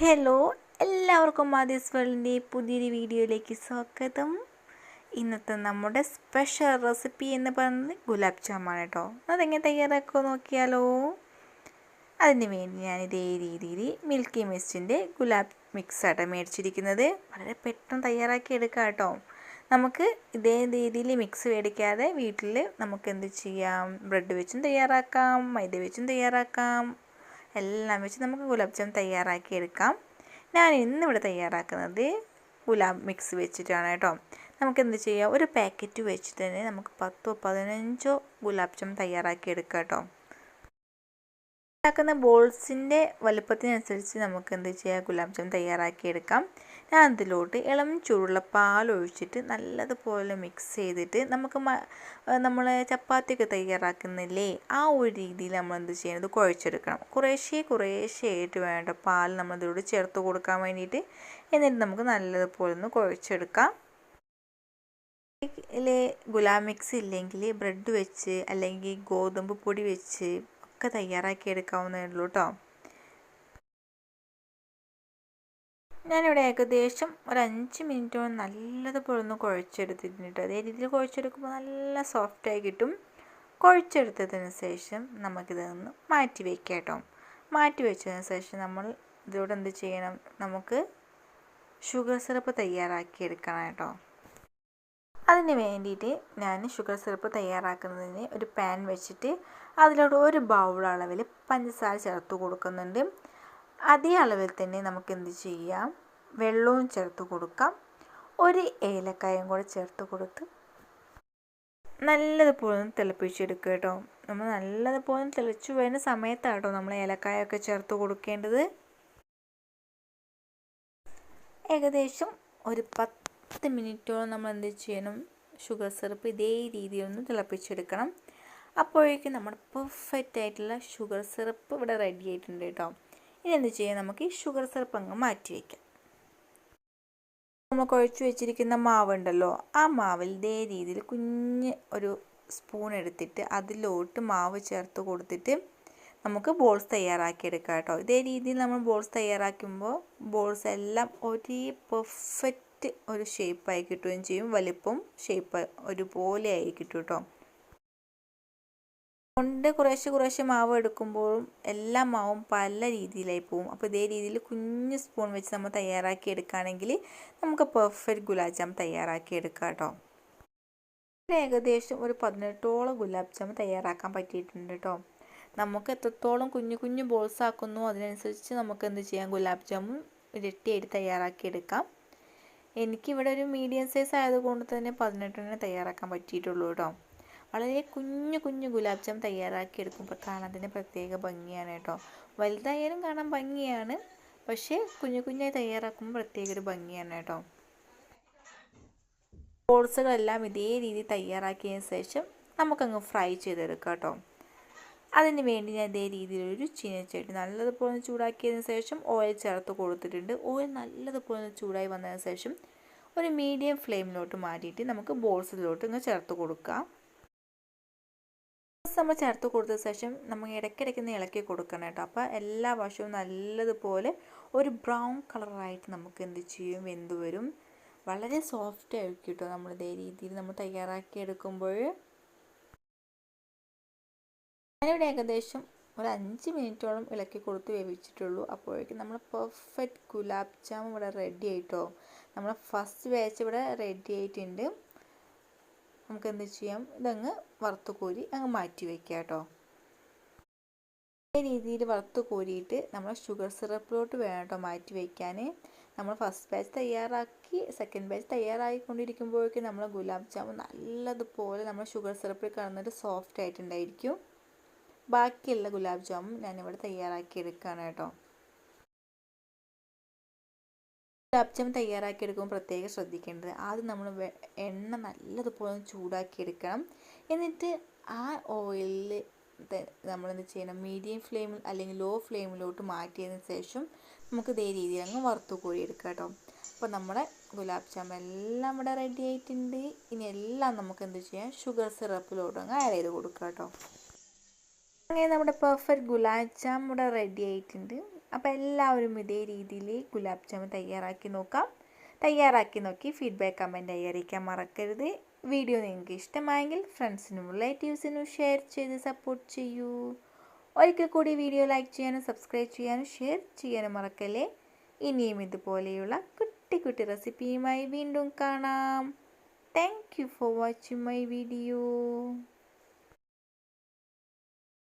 Hello എല്ലാവർക്കും ആദ്യസ് വേൾഡിന്റെ പുതിയൊരു വീഡിയോയിലേക്ക് സ്വാഗതം. ഇന്നത്തെ നമ്മുടെ സ്പെഷ്യൽ റെസിപ്പി എന്ന് പറയുന്നത് ഗുലാബ് ജാമാണ് കേട്ടോ. അതെങ്ങനെ തയ്യാറാക്കുമോ നോക്കിയാലോ? അതിന് വേണ്ടി ഞാൻ ഇതേ രീതിയിൽ മിൽക്കി മിസ്റ്റിന്റെ ഗുലാബ് മിക്സാട്ടോ മേടിച്ചിരിക്കുന്നത്. വളരെ പെട്ടെന്ന് തയ്യാറാക്കി എടുക്കാം കേട്ടോ. നമുക്ക് ഇതേ രീതിയിൽ മിക്സ് മേടിക്കാതെ വീട്ടിൽ നമുക്ക് എന്ത് ചെയ്യാം? ബ്രെഡ് വെച്ചും തയ്യാറാക്കാം മൈദ വെച്ചും തയ്യാറാക്കാം. എല്ലാം വെച്ച് നമുക്ക് ഗുലാബ് ജാം തയ്യാറാക്കി എടുക്കാം. ഞാൻ ഇന്നിവിടെ തയ്യാറാക്കുന്നത് ഗുലാബ് മിക്സ് വെച്ചിട്ടാണ് കേട്ടോ. നമുക്ക് എന്ത് ചെയ്യാം? ഒരു പാക്കറ്റ് വെച്ചിട്ട് തന്നെ നമുക്ക് പത്തോ പതിനഞ്ചോ ഗുലാബ് ജാം തയ്യാറാക്കി എടുക്കാം കേട്ടോ. ഉണ്ടാക്കുന്ന ബോൾസിന്റെ വലുപ്പത്തിനനുസരിച്ച് നമുക്ക് എന്ത് ചെയ്യാം? ഗുലാബ് ജാം തയ്യാറാക്കി എടുക്കാം. ഞാൻ അതിലോട്ട് ഇളം ചൂടുള്ള പാൽ ഒഴിച്ചിട്ട് നല്ലതുപോലെ മിക്സ് ചെയ്തിട്ട് നമുക്ക് നമ്മൾ ചപ്പാത്തിയൊക്കെ തയ്യാറാക്കുന്നില്ലേ? ആ ഒരു രീതിയിൽ നമ്മൾ എന്ത് ചെയ്യുന്നത് കുഴച്ചെടുക്കണം. കുറേശ്ശേ കുറേശ്ശേ ആയിട്ട് വേണ്ട പാൽ നമ്മൾ ഇതിലൂടെ ചേർത്ത് കൊടുക്കാൻ വേണ്ടിയിട്ട് എന്നിട്ട് നമുക്ക് നല്ലതുപോലെ ഒന്ന് കുഴച്ചെടുക്കാം. ഗുലാബ് മിക്സ് ഇല്ലെങ്കിൽ ബ്രെഡ് വെച്ച് അല്ലെങ്കിൽ ഗോതമ്പ് പൊടി വെച്ച് ഒക്കെ തയ്യാറാക്കി എടുക്കാവുന്നതേ ഉള്ളൂ കേട്ടോ ഞാനിവിടെ ഏകദേശം ഒരു അഞ്ച് മിനിറ്റോളം നല്ലതുപോലെ ഒന്ന് കുഴച്ചെടുത്തിട്ടുണ്ട്. അതേ രീതിയിൽ കുഴച്ചെടുക്കുമ്പോൾ നല്ല സോഫ്റ്റായി കിട്ടും. കുഴച്ചെടുത്തതിന് ശേഷം നമുക്കിതൊന്ന് മാറ്റി വയ്ക്കാം കേട്ടോ. മാറ്റി വെച്ചതിന് ശേഷം നമ്മൾ ഇതിലൂടെ എന്ത് ചെയ്യണം? നമുക്ക് ഷുഗർ സിറപ്പ് തയ്യാറാക്കി എടുക്കണം കേട്ടോ. അതിന് വേണ്ടിയിട്ട് ഞാൻ ഷുഗർ സിറപ്പ് തയ്യാറാക്കുന്നതിന് ഒരു പാൻ വെച്ചിട്ട് അതിലോട്ട് ഒരു ബൗൾ അളവിൽ പഞ്ചസാര ചേർത്ത് കൊടുക്കുന്നുണ്ട്. അതേ അളവിൽ തന്നെ നമുക്ക് എന്ത് ചെയ്യാം? വെള്ളവും ചേർത്ത് കൊടുക്കാം. ഒരു ഏലക്കായും കൂടെ ചേർത്ത് കൊടുത്ത് നല്ലതുപോലെ ഒന്ന് തിളപ്പിച്ചെടുക്കുക കേട്ടോ. നമ്മൾ നല്ലതുപോലെ തിളച്ചു വരുന്ന സമയത്താണ് കേട്ടോ നമ്മൾ ഏലക്കായൊക്കെ ചേർത്ത് കൊടുക്കേണ്ടത്. ഏകദേശം ഒരു പത്ത് മിനിറ്റോളം നമ്മൾ എന്ത് ചെയ്യണം? ഷുഗർ സിറപ്പ് ഇതേ രീതിയിൽ ഒന്ന് തിളപ്പിച്ചെടുക്കണം. അപ്പോഴേക്കും നമ്മുടെ പെർഫെക്റ്റ് ആയിട്ടുള്ള ഷുഗർ സിറപ്പ് ഇവിടെ റെഡി ആയിട്ടുണ്ട് കേട്ടോ. ഇനി എന്ത് ചെയ്യാം? നമുക്ക് ഈ ഷുഗർ സിറപ്പ് അങ്ങ് മാറ്റി വയ്ക്കാം നമ്മൾ കുഴച്ച് വെച്ചിരിക്കുന്ന മാവുണ്ടല്ലോ ആ മാവിൽ ഇതേ രീതിയിൽ കുഞ്ഞ് ഒരു സ്പൂൺ എടുത്തിട്ട് അതിലോട്ട് മാവ് ചേർത്ത് കൊടുത്തിട്ട് നമുക്ക് ബോൾസ് തയ്യാറാക്കി എടുക്കാം കേട്ടോ. ഇതേ രീതിയിൽ നമ്മൾ ബോൾസ് തയ്യാറാക്കുമ്പോൾ ബോൾസ് എല്ലാം ഒരേ പെർഫെക്റ്റ് ഒരു ഷേപ്പായി കിട്ടുകയും ചെയ്യും. വലിപ്പം ഷേപ്പ് ഒരുപോലെ ആയി കിട്ടും കേട്ടോ. കൊണ്ട് കുറേശ്ശെ കുറേശ്ശെ മാവ് എടുക്കുമ്പോഴും എല്ലാ മാവും പല രീതിയിലായി പോകും അപ്പോൾ ഇതേ രീതിയിൽ കുഞ്ഞ് സ്പൂൺ വെച്ച് നമ്മൾ തയ്യാറാക്കി എടുക്കുകയാണെങ്കിൽ നമുക്ക് പെർഫെക്റ്റ് ഗുലാബ് ജാം തയ്യാറാക്കി എടുക്കാം കേട്ടോ. ഏകദേശം ഒരു പതിനെട്ടോളം ഗുലാബ് ജാം തയ്യാറാക്കാൻ പറ്റിയിട്ടുണ്ട് കേട്ടോ. നമുക്ക് എത്രത്തോളം കുഞ്ഞു കുഞ്ഞു ബോൾസ് ആക്കുന്നു അതിനനുസരിച്ച് നമുക്ക് എന്ത് ചെയ്യാം? ഗുലാബ് ജാമും ഇരട്ടിയായിട്ട് തയ്യാറാക്കി എടുക്കാം. എനിക്കിവിടെ ഒരു മീഡിയം സൈസ് ആയതുകൊണ്ട് തന്നെ പതിനെട്ടെണ്ണം തയ്യാറാക്കാൻ പറ്റിയിട്ടുള്ളൂ കേട്ടോ. വളരെ കുഞ്ഞു കുഞ്ഞു ഗുലാബ് ജാം തയ്യാറാക്കി എടുക്കുമ്പോൾ കാണാൻ തന്നെ പ്രത്യേക ഭംഗിയാണ് കേട്ടോ. വലുതായാലും കാണാൻ ഭംഗിയാണ്. പക്ഷേ കുഞ്ഞു കുഞ്ഞായി തയ്യാറാക്കുമ്പോൾ പ്രത്യേക ഒരു ഭംഗിയാണ് കേട്ടോ. ബോൾസുകളെല്ലാം ഇതേ രീതി തയ്യാറാക്കിയതിന് ശേഷം നമുക്കങ്ങ് ഫ്രൈ ചെയ്തെടുക്കാം കേട്ടോ. അതിന് വേണ്ടി ഞാൻ ഇതേ രീതിയിലൊരു ചീനച്ചട്ടി നല്ലതുപോലെ ചൂടാക്കിയതിന് ശേഷം ഓയിൽ ചേർത്ത് കൊടുത്തിട്ടുണ്ട്. ഓയിൽ നല്ലതുപോലെ ചൂടായി വന്നതിന് ശേഷം ഒരു മീഡിയം ഫ്ലെയിമിലോട്ട് മാറ്റിയിട്ട് നമുക്ക് ബോൾസിലോട്ട് ഇങ്ങ് ചേർത്ത് കൊടുക്കാം. നമ്മൾ ചേർത്ത് കൊടുത്ത ശേഷം നമ്മൾ ഇടയ്ക്കിടയ്ക്ക് ഒന്ന് ഇളക്കി കൊടുക്കണം കേട്ടോ. അപ്പോൾ എല്ലാ വശവും നല്ലതുപോലെ ഒരു ബ്രൗൺ കളറായിട്ട് നമുക്ക് എന്ത് ചെയ്യും? വെന്ത് വരും. വളരെ സോഫ്റ്റ് ആയിരിക്കും കേട്ടോ നമ്മൾ ഇതേ രീതിയിൽ നമ്മൾ തയ്യാറാക്കി എടുക്കുമ്പോൾ. ഞാനിവിടെ ഏകദേശം ഒരു അഞ്ച് മിനിറ്റോളം ഇളക്കി കൊടുത്ത് വേവിച്ചിട്ടുള്ളൂ. അപ്പോഴേക്കും നമ്മൾ പെർഫെക്റ്റ് ഗുലാബ് ജാം ഇവിടെ റെഡി ആയിട്ടോ. നമ്മൾ ഫസ്റ്റ് ബാച്ച് ഇവിടെ റെഡി ആയിട്ടുണ്ട്. നമുക്ക് എന്ത് ചെയ്യാം? ഇതങ്ങ് വറുത്ത് കോരി അങ്ങ് മാറ്റി വയ്ക്കുക കേട്ടോ. രീതിയിൽ വറുത്ത് കോരിയിട്ട് നമ്മൾ ഷുഗർ സിറപ്പിലോട്ട് വേണം കേട്ടോ മാറ്റി വയ്ക്കാൻ നമ്മൾ ഫസ്റ്റ് ബാച്ച് തയ്യാറാക്കി സെക്കൻഡ് ബാച്ച് തയ്യാറായിക്കൊണ്ടിരിക്കുമ്പോഴേക്കും നമ്മൾ ഗുലാബ് ജാമുൻ നല്ലതുപോലെ നമ്മൾ ഷുഗർ സിറപ്പിൽ കടന്നിട്ട് സോഫ്റ്റ് ആയിട്ടുണ്ടായിരിക്കും. ബാക്കിയുള്ള ഗുലാബ് ജാമുൻ ഞാനിവിടെ തയ്യാറാക്കി എടുക്കുകയാണ് കേട്ടോ. ഗുലാബ് ജാം തയ്യാറാക്കി എടുക്കുമ്പോൾ പ്രത്യേകം ശ്രദ്ധിക്കേണ്ടത് ആദ്യം നമ്മൾ എണ്ണ നല്ലതുപോലെ ചൂടാക്കിയെടുക്കണം. എന്നിട്ട് ആ ഓയിലിൽ നമ്മളെന്ത് ചെയ്യണം? മീഡിയം ഫ്ലെയിമിൽ അല്ലെങ്കിൽ ലോ ഫ്ലെയിമിലോട്ട് മാറ്റിയതിന് ശേഷം നമുക്ക് ഇതേ രീതിയിൽ അങ്ങ് വറുത്ത് കോരി എടുക്കാം കേട്ടോ. അപ്പോൾ നമ്മുടെ ഗുലാബ് ജാം എല്ലാം ഇവിടെ റെഡി ആയിട്ടുണ്ട്. ഇനി എല്ലാം നമുക്ക് എന്ത് ചെയ്യാം? ഷുഗർ സിറപ്പിലോട്ട് അങ്ങ് ആഡ് ചെയ്ത് കൊടുക്കാം കേട്ടോ. അങ്ങനെ നമ്മുടെ പെർഫെക്റ്റ് ഗുലാബ് ജാം ഇവിടെ റെഡി ആയിട്ടുണ്ട്. അപ്പോൾ എല്ലാവരും ഇതേ രീതിയിൽ ഗുലാബ് ജാം തയ്യാറാക്കി നോക്കാം. തയ്യാറാക്കി നോക്കി ഫീഡ്ബാക്ക് കമന്റ് അറിയിക്കാൻ മറക്കരുത്. വീഡിയോ നിങ്ങൾക്ക് ഇഷ്ടമായെങ്കിൽ ഫ്രണ്ട്സിനും റിലേറ്റീവ്സിനും ഷെയർ ചെയ്ത് സപ്പോർട്ട് ചെയ്യൂ. ഒരിക്കൽ കൂടി വീഡിയോ ലൈക്ക് ചെയ്യാനും സബ്സ്ക്രൈബ് ചെയ്യാനും ഷെയർ ചെയ്യാനും മറക്കല്ലേ? ഇനിയും ഇതുപോലെയുള്ള കുട്ടി കുട്ടി റെസിപ്പിയുമായി വീണ്ടും കാണാം. Thank for watching my video